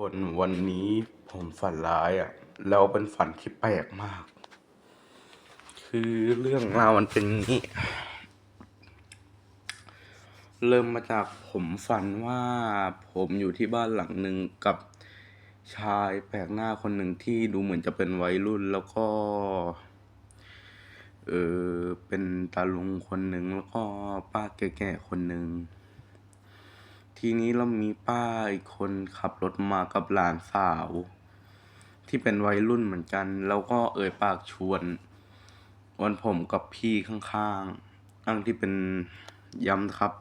คนวันนี้ผมฝันร้ายอะ แล้วเป็นฝันที่แปลกมาก คือเรื่องราวมันเป็นงนี้ เริ่มมาจากผมฝันว่าผมอยู่ที่บ้านหลังหนึ่งกับชายแปลกหน้าคนหนึ่งที่ดูเหมือนจะเป็นวัยรุ่นแล้วก็ เออเป็นตาลุงคนหนึ่งแล้วก็ป้าแก่ๆคนหนึ่ง ทีนี้เรามีป้าอีกคนขับรถมากับหลานสาว ที่เป็นวัยรุ่นเหมือนกัน แล้วก็เอ่ยปากชวนวันผมกับพี่ข้างๆอังที่เป็นย้ำครับ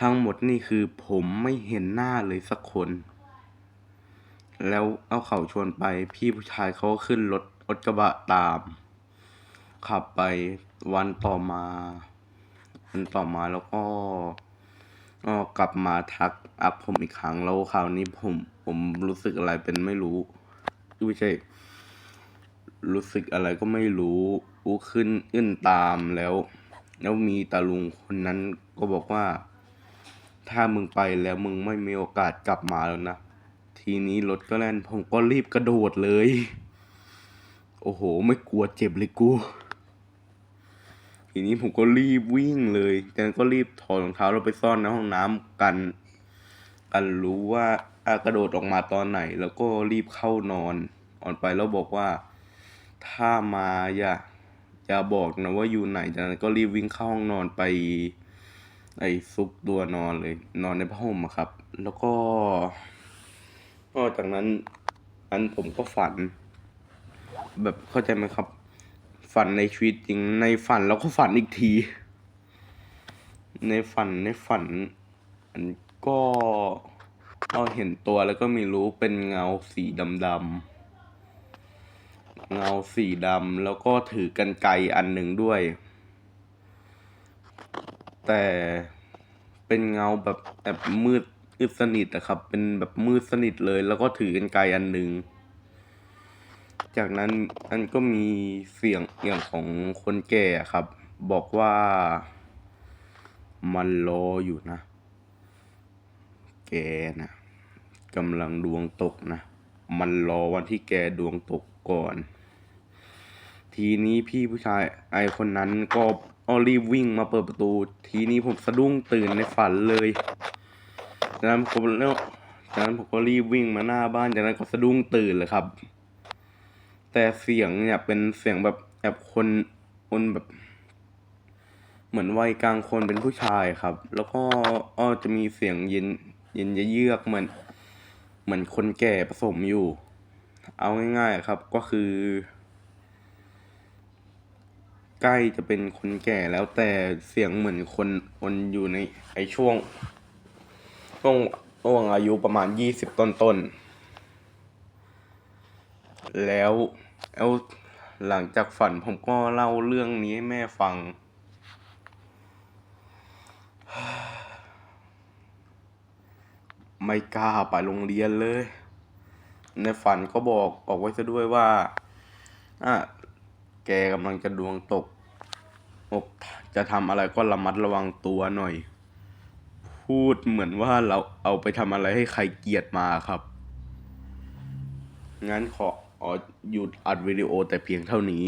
ทั้งหมดนี่คือผมไม่เห็นหน้าเลยสักคน แล้วเอาเขาชวนไปพี่ผู้ชายเขาก็ขึ้นรถรถกระบะตาม ขับไปวันต่อมา วันต่อมาแล้วก็ ก็กลับมาทักอัพผมอีกครั้งแล้วคราวนี้ผมผมรู้สึกอะไรเป็นไม่รู้ไม่ใช่ รู้สึกอะไรก็ไม่รู้อู้ขึ้นอึ้นตามแล้ว แล้วมีตาลุงคนนั้นก็บอกว่า ถ้ามึงไปแล้วมึงไม่มีโอกาสกลับมาแล้วนะ ทีนี้รถก็แล่นผมก็รีบกระโดดเลย โอ้โห ไม่กลัวเจ็บเลยกู ทีนี้ผมก็รีบวิ่งเลยจากนั้นก็รีบถอดรองเท้าเราไปซ่อนในห้องน้ำกัน กันรู้ว่าอากระโดดออกมาตอนไหน แล้วก็รีบเข้านอนออนไปแล้วบอกว่า ถ้ามาอย่าอย่าบอกนะว่าอยู่ไหนจากนั้นก็รีบวิ่งเข้าห้องนอนไป ไอ้ซุกตัวนอนเลย นอนในผ้าห่มอะครับ แล้วก็นอกจากนั้นอันผมก็ฝัน แบบเข้าใจไหมครับ ฝันในชีวิตจริงในฝันแล้วก็ฝันอีกที ในฝันในฝันอันก็เราเห็นตัวแล้วก็ไม่รู้เป็นเงาสีดำๆเงาสีดำแล้วก็ถือกันไกอันหนึ่งด้วย แต่เป็นเงาแบบแบบมืดมืดสนิทอะครับ เป็นแบบมืดสนิทเลย แล้วก็ถือกันไกอันหนึ่ง จากนั้นอันก็มีเสียงอย่างของคนแก่ครับ บอกว่า มันรออยู่นะ แกนะกำลังดวงตกนะ มันรอวันที่แกดวงตกก่อน ทีนี้พี่ผู้ชายไอคนนั้นก็ออรีบวิ่งมาเปิดประตู ทีนี้ผมสะดุ้งตื่นในฝันเลยจากนั้นผมแล้วจากนั้นผมก็รีบวิ่งมาหน้าบ้านจากนั้นก็สะดุ้งตื่นเลยครับ แต่เสียงเนี่ยเป็นเสียงแบบแบบคนคนแบบ เหมือนวัยกลางคนเป็นผู้ชายครับ แล้วก็อ้อจะมีเสียงเย็นเย็นเยือกเหมือนเหมือนคนแก่ผสมอยู่ เอาง่ายๆครับก็คือ ใกล้จะเป็นคนแก่แล้วแต่เสียงเหมือนคนคนอยู่ในไอช่วงช่วงช่วงอายุประมาณยี่สิบต้นๆ แล้วแล้วหลังจากฝันผมก็เล่าเรื่องนี้ให้แม่ฟัง ไม่กล้าไปโรงเรียนเลย ในฝันก็บอกบอกไว้ซะด้วยว่าอะแกกำลังจะดวงตกอกจะทำอะไรก็ระมัดระวังตัวหน่อย พูดเหมือนว่าเราเอาไปทำอะไรให้ใครเกลียดมาครับ งั้นขอ ขอหยุดอัดวิดีโอแต่เพียงเท่านี้